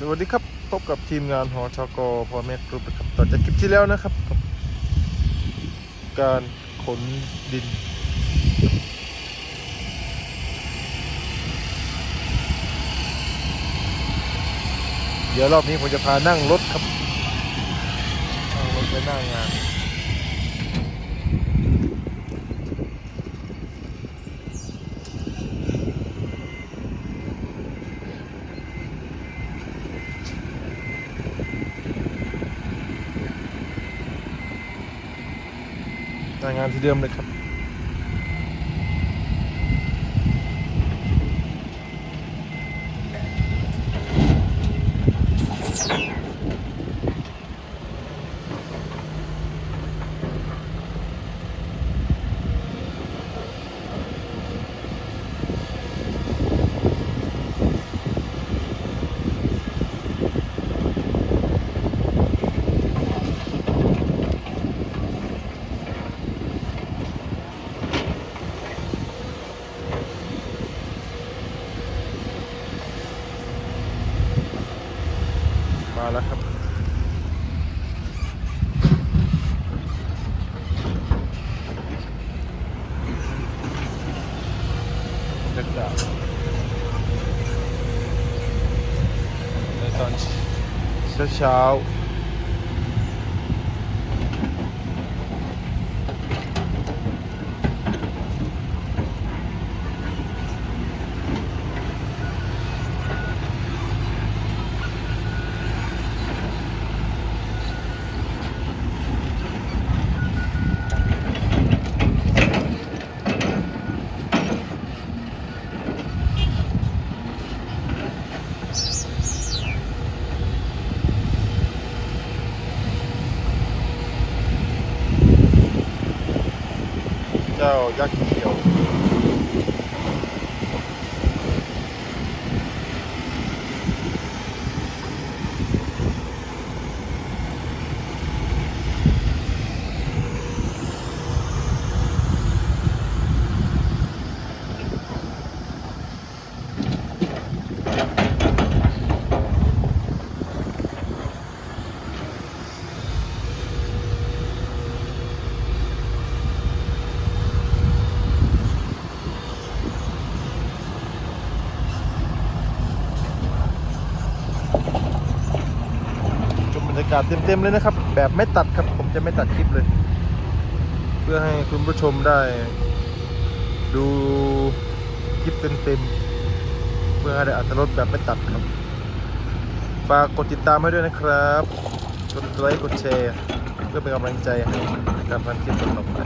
สวัสดีครับ พบกับทีมงานหอชกพอเม่กรุ๊ปครับต่อจากคลิปที่แล้วนะครับกับ การขนดิน เดี๋ยวรอบนี้ผมจะพานั่งรถครับนั่งรถไปหน้างาน หน้างานที่เดิมเลยครับ มาแล้วครับ บรรยากาศในตอนเช้าเช้าเจ้ายักษ์เขียว ชมบรรยากาศเต็มๆเลยนะครับ แบบไม่ตัดครับ ผมจะไม่ตัดคลิปเลย เพื่อให้คุณผู้ชมได้ ดูคลิปเต็มๆเพื่อให้ได้อัตรสแบบไม่ตัดครับฝากกดติดตามให้ด้วยนะครับ กดไลค์กดแชร์ เพื่อเป็นกำลังใจให้การทำคลิปต่อไป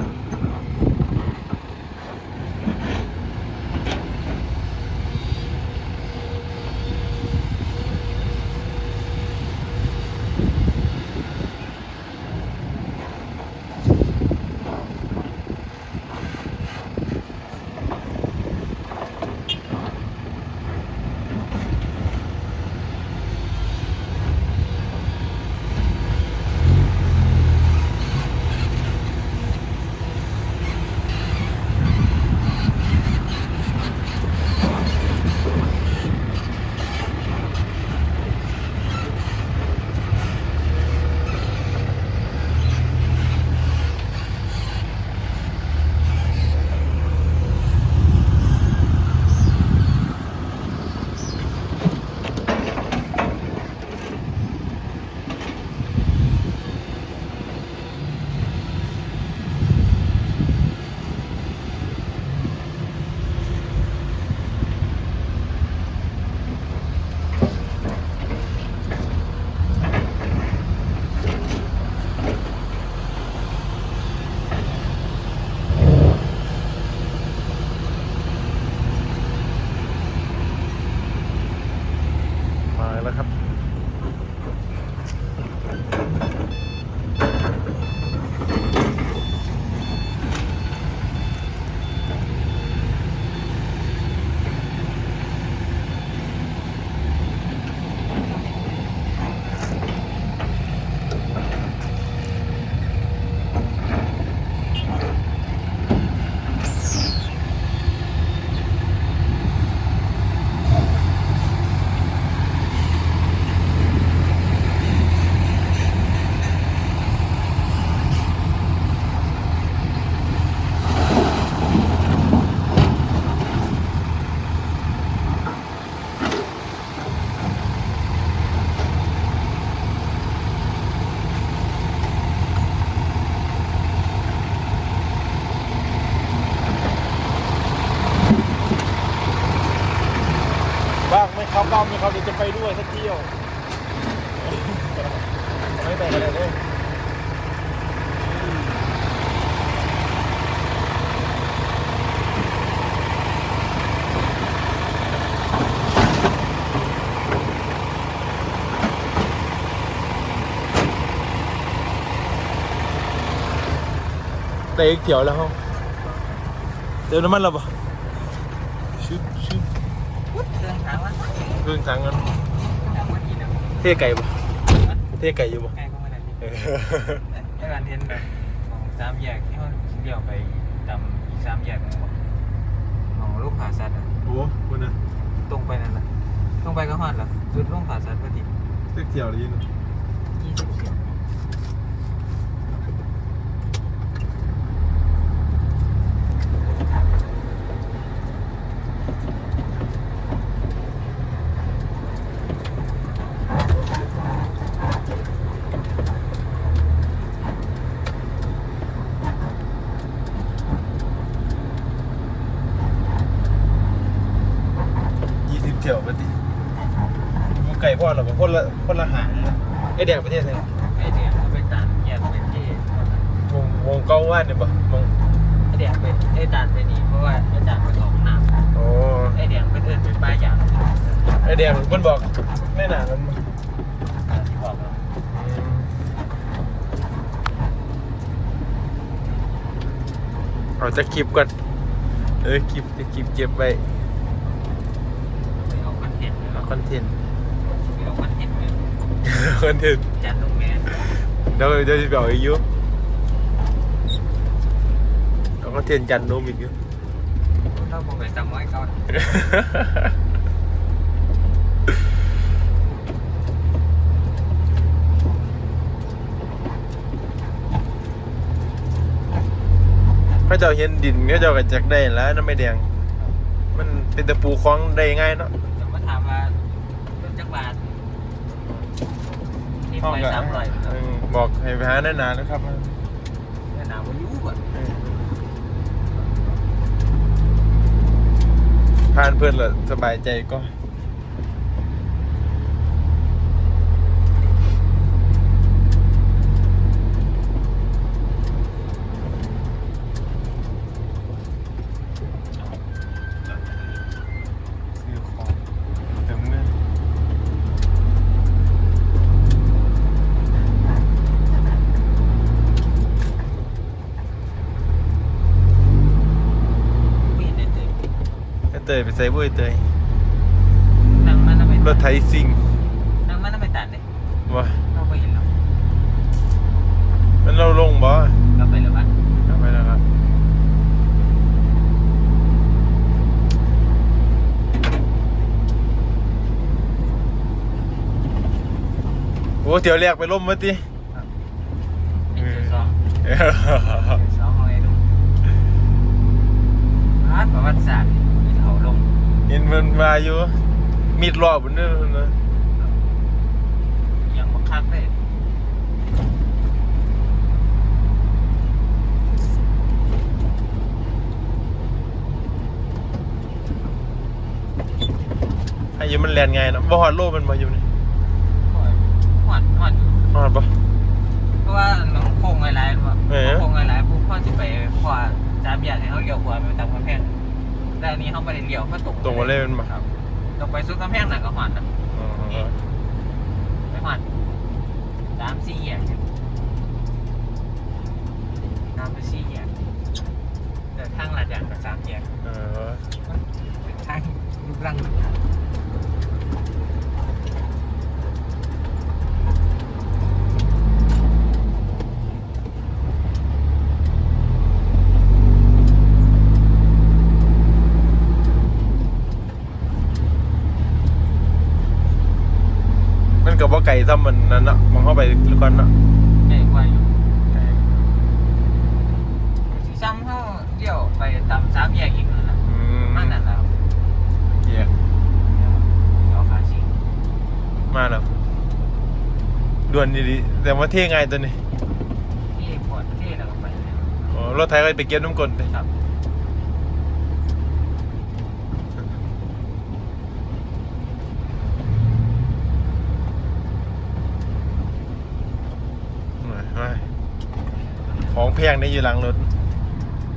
เตะเกี่ยวแล้วครับเติมน้ำมันแล้วปะชุบชุบเครื่องถามว่าเครื่องถังกันถามว่ากี่นะเท่ไก่ปะเท่ไก่อยู่ปะใกล้เข้ามาได้เออไอ้การเทนแบบของสามแยกที่เขาเลี้ยวไปตามอีกสามแยกนึงวะของลูกผาสัตว์อะโอ้คุณนะตรงไปนั่นแหละตรงไปก็ฮอดแล้วสุดลูกผาสัตว์พอดีเท่เกี่ยวเลยยินยี่สิบเสียง ยี่สิบเที่ยวปฏิอยู่ไก่ พ่อเราคนละคนละหางนะไอแดกประเทศไหนไอ้เดียเขาไปตานแยกไปที่วงวงเก้าว่านเนี่ยปะวงไอ้เดียไปไอ้ตานไปนี่เพราะว่าไอ้ตานไปออกน้โอ้ำไอ้เดียไปเดินเป็นป้ายยางไอแดงมันบอกไม่นานมันที่บอกเราเอาจะคลิปก่อนเออคลิปจะคลิปเก็บไว้ไปเอาคอนเทนต์เลยเอาเนาะคอนเทนต์ ไปเอาคอนเทนต์เลย คอนเทนต์จันลูกแม่เดี๋ยวเดี๋ยวจะไปเอาอีกอยุเอาคอนเทนต์จันโนมอีกอยู่เราบอกไปจำไว้เขาพระเจ้าเห็นดินพระเจ้าก็จักได้แล้วน้ำไม่แดง มันเป็นตะปูคล้องได้ง่ายเนาะ แต่มาถามว่าเรื่องจักรบาท ที่ไปสามร้อยเออบอกให้ไปหาแน่นานนะครับแม่นาวายุบ่เออผ่านเพื่อนละสบายใจก็ ซื้อของเติมเงิน ไม่เห็นเลย ไอ้เตยไปใส่บุ้ยเตยนั่งมันน่ะไปรถไถซิ่งนั่งมันน่ะไปตัดเลยวะเราไปเห็นแล้วมันเราลงบ่เราไปหรือวะเอาไปแล้วครับโอ้เดี๋ยวเรียกไปล่มมาติเป็นจุดสองจุดสองของไอ้ดูอาร์ตประวัติศาสตร์ที่เขาลง เห็น มันมาอยู่ มีดรอบบนนั้นนะยังบังคับเลยให้อยู่มันแลนไงนะบ่ฮอดโลมันมาอยู่นี่หอดหอดหอดฮอดบ่เพราะว่าน้องโค้งไงไรหรือเปล่าเออโค้งไงไรปุ๊บพ่อจะไปขวาจามอยากให้เขาเลี้ยวขวาไปตามกำแพง แต่อันนี้เขาไปเลี้ยวเขาตรงตรงมาเลยมันมาครับตรงไปสุดกำแพงหนักกับหอดนะอ๋อไปหอดสามสี่แยกตามไปสี่แยกแต่ทางหลัดอย่างกับสามแยกเออเป็นทางลูกรังมันกั ไก่ซ้ำมันนั่นเนะมองเข้าไปลึกก่อนเนะใหญ่กว่าอยู่สีซ้ำเขาเลี้ยวไปตามสามแยกอีกนั่นะอืมมันนั่นแหละเหี้ยเดี๋ยวขาชิงมาแล้วด่วนดีๆแต่ว่าเท่ไงายตัวนี้ที่ปวดที่แล้วก็ไปเลย อ๋อรถไทยก็ไปเก็บน้ำกลนเลย ครับ แพงได้อยู่หลังรถ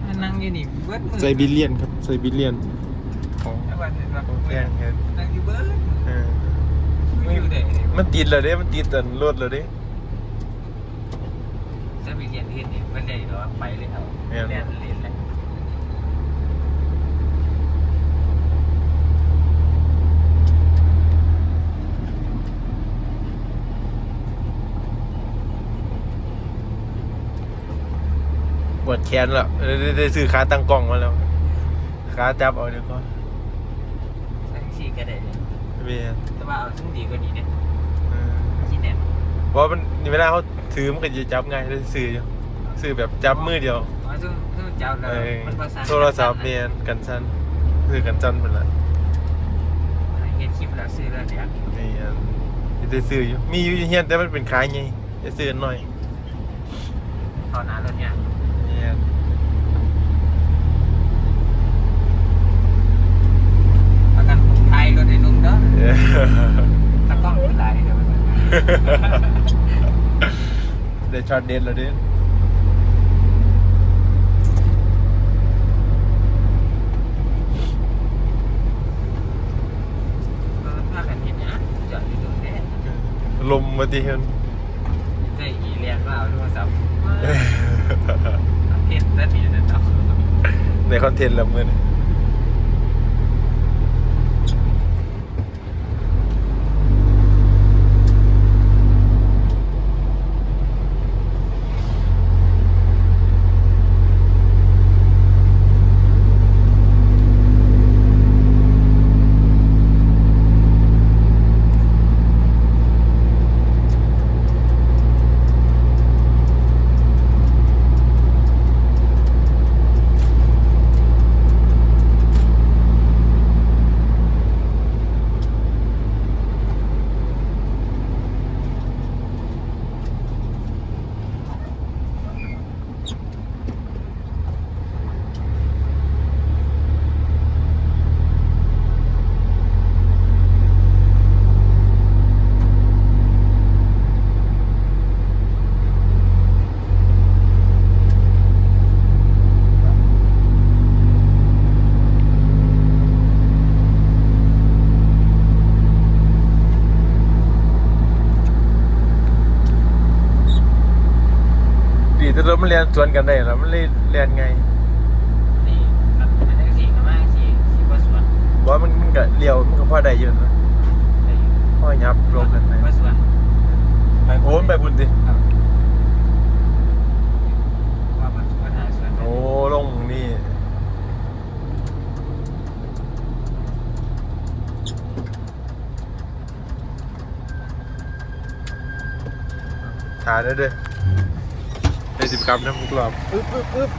มันนั่งอยู่นี่เบิดมือไซบีเรียนครับไซบีเรียนของแล้ววันนี้ว่าของแพงครับนั่งอยู่เบิดเออไม่อยู่ได้มันติดแล้วเด้มันติดแต่รถแล้วเด้จะไปเรียนที่นี่ไม่ได้หรอกไปเลยเอาแม่นเรียนเรียนแหละ ป วดแขนแล้วได้ได้ได้ซื้อขาตั้งกล้องมาแล้วขาจับเอาเดี๋ยวก่อนทั้งสี่ก็ได้เลยเวียนแต่ว่าเอาซึ่งดีกว่านี้เนี่ยเออที่แน่นเพราะมันเวลาเขาถือมันก็จะจับง่ายได้ซื้ออยู่ซื้อแบบจับมือเดียวอ๋อซึ่งซึ่งเจ้าเราเออมันประสานโทรศัพท์เมียนกันสั้นซื้อกันสั้นเป็นละเห็นคลิปแล้วซื้อแล้วเดี๋ยวนี่อันจะได้ซื้ออยู่มีอยู่เฮียนแต่มันเป็นขายไงจะซื้อหน่อยตอนนั้นรถเนี่ย เนี่ยประกันผมไทยรถในนุ่มเด้อเออตะกล้องเป็นไรเดี๋ยวมันได้ช็อตเด็ดแล้วเด้ถ้ากันเห็นนะจอดอยู่ตรงนี้ลมมาตีเห็น ได้อีเรียนว่าเอาโทรศัพท์เห็นแล้วดีนะจ๊ะ ในคอนเทนต์แล้วมือนี้ แต่รถมันเรียนสวนกันได้แล้วมันเลยเรียนไงนี่ครับอันนี้สี่ก็มาสี่สี่ว่าสวนเพราะว่ามันมันก็เลี้ยวมันก็พอได้เยอะนะพ่อยับลงกันไปว่าสวนโอ้มันไปบุญดิครับว่ามันสวนหาสวนโอ้ลงนี่ถ่ายได้ด้วยได้ สิบกรัมนะมึงกรอบอึ๊บอึ๊บอึ๊บ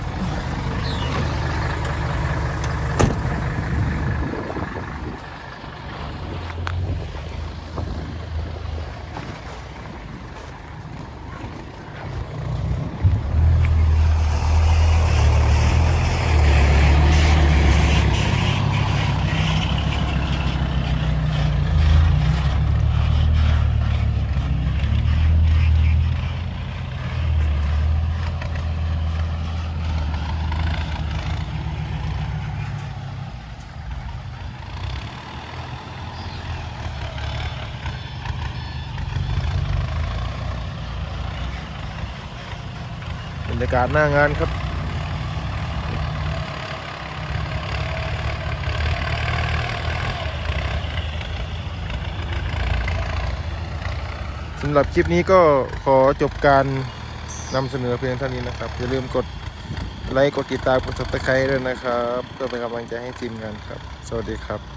บรรยากาศหน้างานครับสำหรับคลิปนี้ก็ขอจบการนำเสนอเพียงเท่านี้นะครับ อย่าลืมกดไลค์กดติดตามกด subscribe ด้วยนะครับ เพื่อเป็นกำลังใจให้ทีมงานครับ สวัสดีครับ